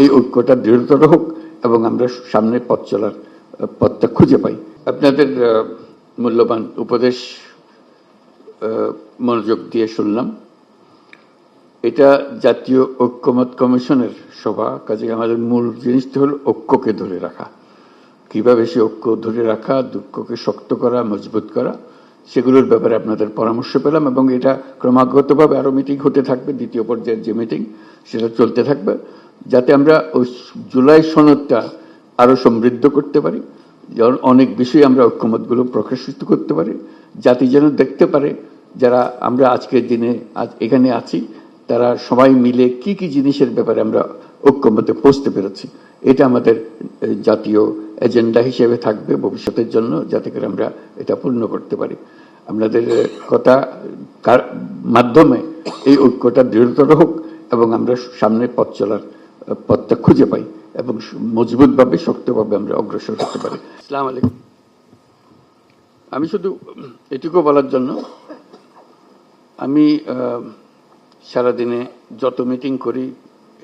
এই ঐক্যটা দৃঢ়তর হোক এবং আমরা সামনে পথ চলার পথটা খুঁজে পাই। আপনাদের মূল্যবান উপদেশ মনোযোগ দিয়ে শুনলাম। এটা জাতীয় ঐক্যমত কমিশনের সভা, কাজে আমাদের মূল জিনিসটা হল ঐক্যকে ধরে রাখা। কীভাবে সে ঐক্য ধরে রাখা, দুঃখকে শক্ত করা, মজবুত করা, সেগুলোর ব্যাপারে আপনাদের পরামর্শ পেলাম এবং এটা ক্রমাগতভাবে আরও মিটিং হতে থাকবে, দ্বিতীয় পর্যায়ের যে মিটিং সেটা চলতে থাকবে। যাতে আমরা ওই জুলাই সনদটা আরও সমৃদ্ধ করতে পারি, যেমন অনেক বিষয়ে আমরা ঐক্যমতগুলো প্রকাশিত করতে পারি, জাতি যেন দেখতে পারে যারা আমরা আজকের দিনে আজ এখানে আছি, তারা সবাই মিলে কি কি জিনিসের ব্যাপারে আমরা ঐক্যমতে পৌঁছতে পেরেছি। এটা আমাদের জাতীয় এজেন্ডা হিসেবে থাকবে ভবিষ্যতের জন্য, যাতে করে আমরা এটা পূর্ণ করতে পারি। আপনাদের কথা মাধ্যমে এই ঐক্যটা দৃঢ়তর হোক এবং আমরা সামনে পথ চলার পথটা খুঁজে পাই এবং মজবুতভাবে, শক্তভাবে আমরা অগ্রসর হতে পারি। আসসালামু আলাইকুম। আমি শুধু এটুকু বলার জন্য, আমি সারাদিনে যত মিটিং করি,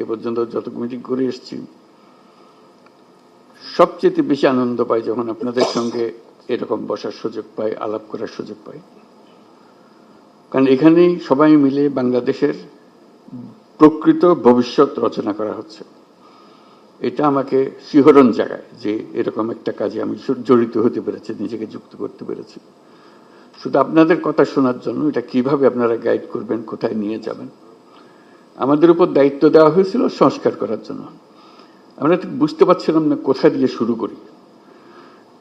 এ পর্যন্ত যত মিটিং করে এসেছি, সবচেয়ে বেশি আনন্দ পাই যখন আপনাদের সঙ্গে এরকম বসার সুযোগ পাই, আলাপ করার সুযোগ পাই। কারণ এখানেই সবাই মিলে বাংলাদেশের প্রকৃত ভবিষ্যৎ রচনা করা হচ্ছে। এটা আমাকে শিহরণ জাগায় যে এরকম একটা কাজে আমি জড়িত হতে পেরেছি, নিজেকে যুক্ত করতে পেরেছি। শুধু আপনাদের কথা শোনার জন্য, এটা কীভাবে আপনারা গাইড করবেন, কোথায় নিয়ে যাবেন? আমাদের উপর দায়িত্ব দেওয়া হয়েছিল সংস্কার করার জন্য। আমরা ঠিক বুঝতে পারছিলাম না কোথা দিয়ে শুরু করি।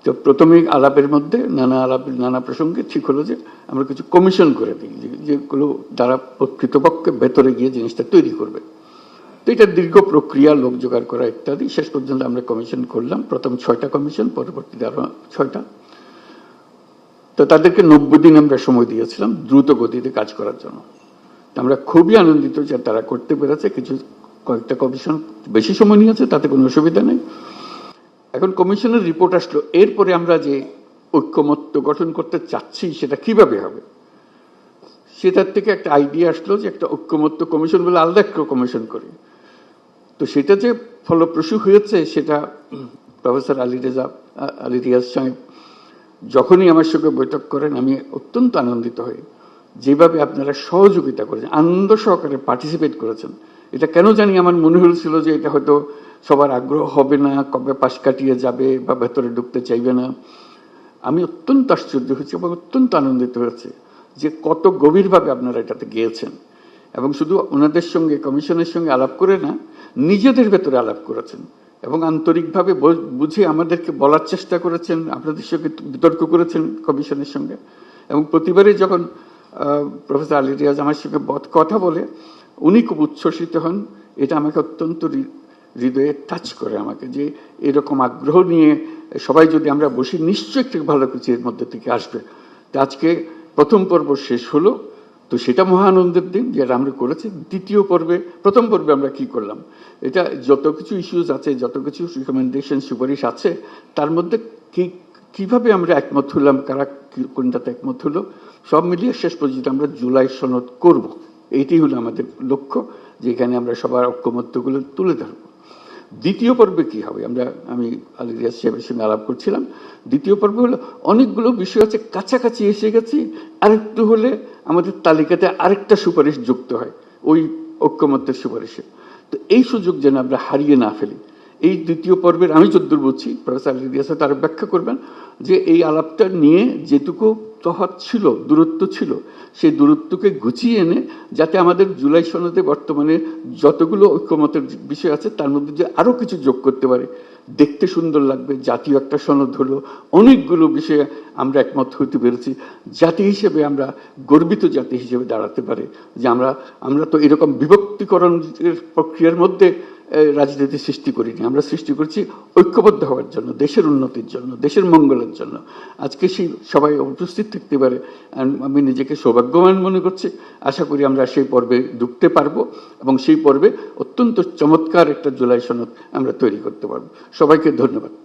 তো প্রথমে আলাপের মধ্যে নানা আলাপের নানা প্রসঙ্গে ঠিক হলো যে আমরা কিছু কমিশন করে দিই যেগুলো দ্বারা প্রকৃতপক্ষে ভেতরে গিয়ে জিনিসটা তৈরি করবে। তো এটা দীর্ঘ প্রক্রিয়া, লোক জোগাড় করা ইত্যাদি। শেষ পর্যন্ত আমরা কমিশন করলাম। প্রথম ছয়টা কমিশন পরবর্তীতে আরও ছয়টা। তো তাদেরকে নব্বই দিন আমরা সময় দিয়েছিলাম দ্রুত গতিতে কাজ করার জন্য। আমরা খুবই আনন্দিত যে তারা করতে পেরেছে। কিছু কয়েকটা কমিশন বেশি সময় নিয়েছে, তাতে কোনো অসুবিধা নেই। এখন কমিশনের রিপোর্ট আসলো, এরপরে আমরা যে ঐক্যমত্য গঠন করতে চাচ্ছি, সেটা কীভাবে হবে? সেটার থেকে একটা আইডিয়া আসলো যে একটা ঐক্যমত্য কমিশন বলে আলাদা একটা কমিশন করে। তো সেটা যে ফলপ্রসূ হয়েছে, সেটা প্রফেসর আলী রেজা, আলী রিয়াজ সাহেব যখনই আমার সঙ্গে বৈঠক করেন, আমি অত্যন্ত আনন্দিত হই। যেভাবে আপনারা সহযোগিতা করেছেন, আনন্দ সহকারে পার্টিসিপেট করেছেন। এটা কেন জানি আমার মনে হয়েছিল যে এটা হয়তো সবার আগ্রহ হবে না, কবে পাশ কাটিয়ে যাবে বা ভেতরে ঢুকতে চাইবে না। আমি অত্যন্ত আশ্চর্য হয়েছি এবং অত্যন্ত আনন্দিত হয়েছে যে কত গভীরভাবে আপনারা এটাতে গিয়েছেন। এবং শুধু ওনাদের সঙ্গে, কমিশনের সঙ্গে আলাপ করে না, নিজেদের ভেতরে আলাপ করেছেন এবং আন্তরিকভাবে বুঝে আমাদেরকে বলার চেষ্টা করেছেন, আপনাদের সঙ্গে বিতর্ক করেছেন কমিশনের সঙ্গে। এবং প্রতিবারই যখন প্রফেসর আলী রিয়াজ আমার সঙ্গে কথা বলে, উনি খুব উচ্ছ্বসিত হন। এটা আমাকে অত্যন্ত হৃদয়ে টাচ করে আমাকে যে এরকম আগ্রহ নিয়ে সবাই যদি আমরা বসি, নিশ্চয়ই একটু ভালো কিছু এর মধ্যে থেকে আসবে। তো আজকে প্রথম পর্ব শেষ হলো। তো সেটা মহানন্দের দিন যেটা আমরা করেছি। দ্বিতীয় পর্বে, প্রথম পর্বে আমরা কি করলাম? এটা যত কিছু ইস্যুজ আছে, যত কিছু রিকমেন্ডেশন সুপারিশ আছে, তার মধ্যে কি, কীভাবে আমরা একমত হলাম, কারা কোনটাতে একমত হলো, সব মিলিয়ে শেষ পর্যন্ত আমরা জুলাই সনদ করব। এইটাই হলো আমাদের লক্ষ্য, যেখানে আমরা সবার ঐক্যমত্যগুলো তুলে ধরবো। দ্বিতীয় পর্বে কি হবে? আমরা, আমি আলী রিয়াজ সাহেবের সঙ্গে আলাপ করছিলাম। দ্বিতীয় পর্ব হলো, অনেকগুলো বিষয় আছে, কাছাকাছি এসে গেছি। আরেকটু হলে আমাদের তালিকাতে আরেকটা সুপারিশ যুক্ত হয়, ওই ঐক্যমত্যের সুপারিশে। তো এই সুযোগ যেন আমরা হারিয়ে না ফেলি। এই দ্বিতীয় পর্বের আমি যদ্দূর বলছি, প্রফেসর আলী রিয়াজ তার ব্যাখ্যা করবেন যে এই আলাপটা নিয়ে যেটুকু তফাৎ ছিল, দূরত্ব ছিল, সেই দূরত্বকে গুছিয়ে এনে যাতে আমাদের জুলাই সনদে বর্তমানে যতগুলো ঐক্যমতের বিষয় আছে, তার মধ্যে যে আরও কিছু যোগ করতে পারে। দেখতে সুন্দর লাগবে, জাতীয় একটা সনদ হলো, অনেকগুলো বিষয়ে আমরা একমত হতে পেরেছি। জাতি হিসেবে আমরা গর্বিত জাতি হিসেবে দাঁড়াতে পারে। যে আমরা আমরা তো এরকম বিভক্তিকরণের প্রক্রিয়ার মধ্যে রাজনীতি সৃষ্টি করিনি। আমরা সৃষ্টি করছি ঐক্যবদ্ধ হওয়ার জন্য, দেশের উন্নতির জন্য, দেশের মঙ্গলের জন্য। আজকে সেই সবাই উপস্থিত থাকতে পারে আমি নিজেকে সৌভাগ্যবান মনে করছি। আশা করি আমরা সেই পর্বে ঢুকতে পারব এবং সেই পর্বে অত্যন্ত চমৎকার একটা জুলাই সনদ আমরা তৈরি করতে পারব। সবাইকে ধন্যবাদ।